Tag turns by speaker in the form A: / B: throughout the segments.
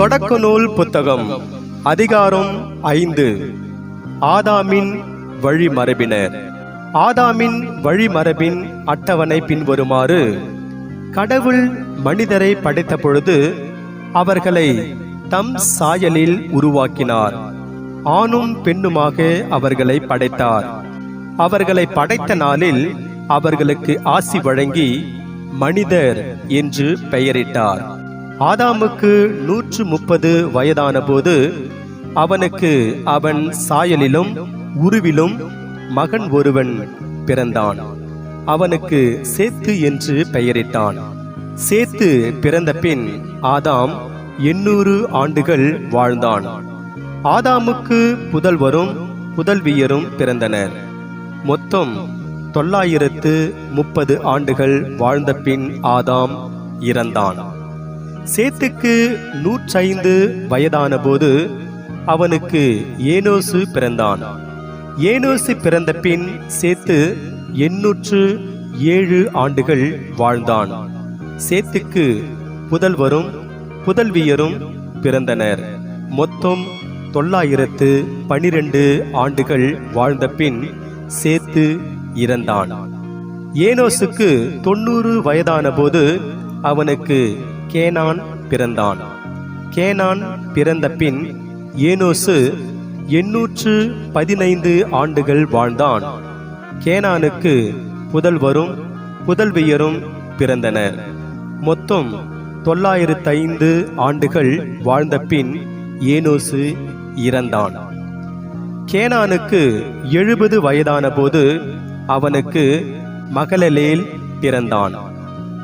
A: தொடக்க நூல் புத்தகம் அதிகாரம் ஐந்து. ஆதாமின் வழிமரபினர். ஆதாமின் வழிமரபின் அட்டவணை பின்வருமாறு கடவுள் மனிதரை படைத்த பொழுது அவர்களை தம் சாயலில் உருவாக்கினார். ஆணும் பெண்ணுமாக அவர்களை படைத்தார். அவர்களை படைத்த நாளில் அவர்களுக்கு ஆசி வழங்கி மனிதர் என்று பெயரிட்டார். ஆதாமுக்கு நூற்று முப்பது வயதான போது அவனுக்கு அவன் சாயலிலும் உருவிலும் மகன் ஒருவன் பிறந்தான். அவனுக்கு சேத்து என்று பெயரிட்டான். சேத்து பிறந்த பின் ஆதாம் எண்ணூறு ஆண்டுகள் வாழ்ந்தான். ஆதாமுக்கு புதல்வரும் புதல்வியரும் பிறந்தனர். மொத்தம் தொள்ளாயிரத்து முப்பது ஆண்டுகள் வாழ்ந்த பின் ஆதாம் இறந்தான். சேத்துக்கு நூற்றைந்து வயதான போது அவனுக்கு ஏனோசு பிறந்தான். ஏனோசு பிறந்த பின் சேத்து எண்ணூற்று ஏழு ஆண்டுகள் வாழ்ந்தான். சேத்துக்கு புதல்வரும் புதல்வியரும் பிறந்தனர். மொத்தம் தொள்ளாயிரத்து பனிரெண்டு ஆண்டுகள் வாழ்ந்த பின் சேத்து இறந்தான். ஏனோசுக்கு தொண்ணூறு வயதான போது அவனுக்கு கேனான் பிறந்தான். கேனான் பிறந்த பின் ஏனோசு எண்ணூற்று பதினைந்து ஆண்டுகள் வாழ்ந்தான். கேனானுக்கு புதல்வரும் புதல்வியரும் பிறந்தனர். மொத்தம் தொள்ளாயிரத்தைந்து ஆண்டுகள் வாழ்ந்த பின் ஏனோசு இறந்தான். கேனானுக்கு எழுபது வயதான போது அவனுக்கு மகளலேல் பிறந்தான்.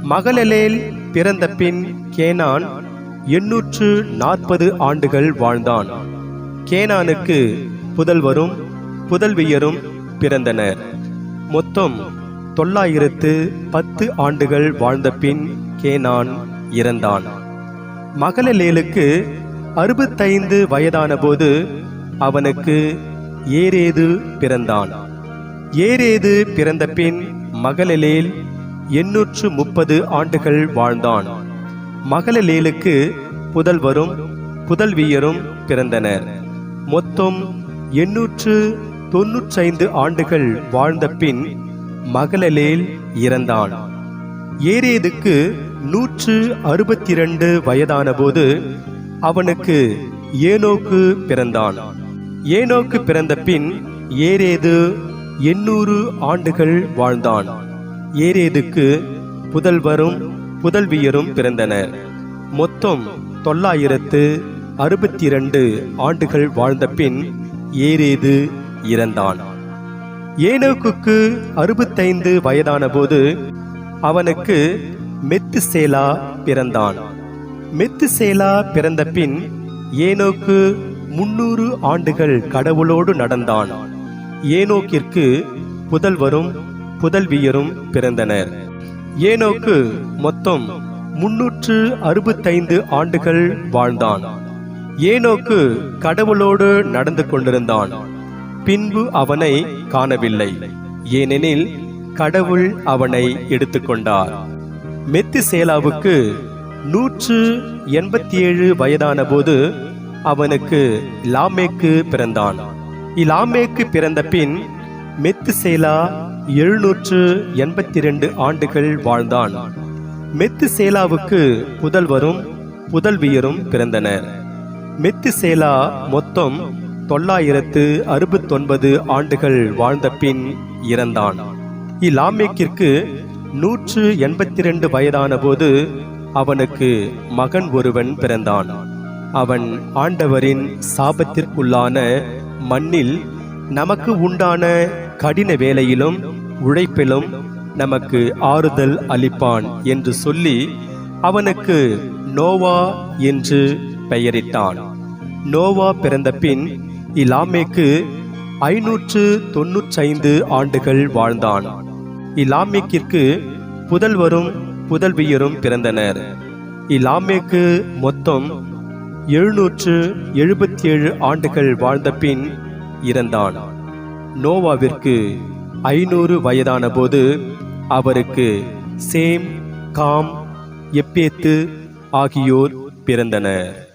A: மகளலேல் பிறந்த பின் கேனான் எண்ணூற்று நாற்பது ஆண்டுகள் வாழ்ந்தான். கேனானுக்கு புதல்வரும் புதல்வியரும் பிறந்தனர். மொத்தம் தொள்ளாயிரத்து பத்து ஆண்டுகள் வாழ்ந்த பின் கேனான் இறந்தான். மகளலேலுக்கு அறுபத்தைந்து வயதான போது அவனுக்கு ஏரேது பிறந்தான். ஏரேது பிறந்த பின் மகளலேல் எண்ணூற்று முப்பது ஆண்டுகள் வாழ்ந்தான். மகளலேலுக்கு புதல்வரும் புதல்வியரும் பிறந்தனர். மொத்தம் எண்ணூற்று தொன்னூற்றைந்து ஆண்டுகள் வாழ்ந்த பின் மகளலேல் இறந்தான். ஏரேதுக்கு நூற்று அறுபத்தி இரண்டு வயதானபோது அவனுக்கு ஏனோக்கு பிறந்தான். ஏனோக்கு பிறந்த பின் ஏரேது எண்ணூறு ஆண்டுகள் வாழ்ந்தான். ஏரேதுக்கு புதல்வரும் புதல்வியரும் பிறந்தனர். மொத்தம் தொள்ளாயிரத்து அறுபத்தி இரண்டு ஆண்டுகள் வாழ்ந்த பின் ஏரேது இறந்தான். ஏனோக்குக்கு அறுபத்தைந்து வயதான போது அவனுக்கு மெத்துசேலா பிறந்தான். மெத்துசேலா பிறந்த பின் ஏனோக்கு முன்னூறு ஆண்டுகள் கடவுளோடு நடந்தான். ஏனோக்கிற்கு புதல்வரும் புதல்வியரும் பிறந்தனர். ஏனோக்கு மொத்தம் முன்னூற்று அறுபத்தைந்து ஆண்டுகள் வாழ்ந்தான். ஏனோக்கு கடவுளோடு நடந்து கொண்டிருந்தான். பின்பு அவனை காணவில்லை. ஏனெனில் கடவுள் அவனை எடுத்துக்கொண்டார். மெத்திசேலாவுக்கு நூற்று எண்பத்தி ஏழு வயதான போது அவனுக்கு லாமேக்கு பிறந்தான். இலாமேக்கு பிறந்த பின் மெத்துசேலா எழுநூற்று எண்பத்தி ரெண்டு ஆண்டுகள் வாழ்ந்தான். மெத்துசேலாவுக்கு புதல்வரும் புதல்வியரும் பிறந்தனர். மெத்துசேலா மொத்தம் தொள்ளாயிரத்து அறுபத்தொன்பது ஆண்டுகள் வாழ்ந்த பின் இறந்தான். இலாமேக்கிற்கு நூற்று எண்பத்தி ரெண்டு வயதான போது அவனுக்கு மகன் ஒருவன் பிறந்தான். அவன் ஆண்டவரின் சாபத்திற்குள்ளான மண்ணில் நமக்கு உண்டான கடின வேலையிலும் உழைப்பிலும் நமக்கு ஆறுதல் அளிப்பான் என்று சொல்லி அவனுக்கு நோவா என்று பெயரிட்டான். நோவா பிறந்த பின் இலாமேக்கு ஐநூற்று தொன்னூற்றைந்து ஆண்டுகள் வாழ்ந்தான். இலாமேக்கிற்கு புதல்வரும் புதல்வியரும் பிறந்தனர். இலாமேக்கு மொத்தம் எழுநூற்று எழுபத்தி ஏழு ஆண்டுகள் வாழ்ந்த பின் இறந்தான். நோவாவிற்கு ஐநூறு வயதான போது அவருக்கு சேம் காம் எப்பேத்து ஆகியோர் பிறந்தனர்.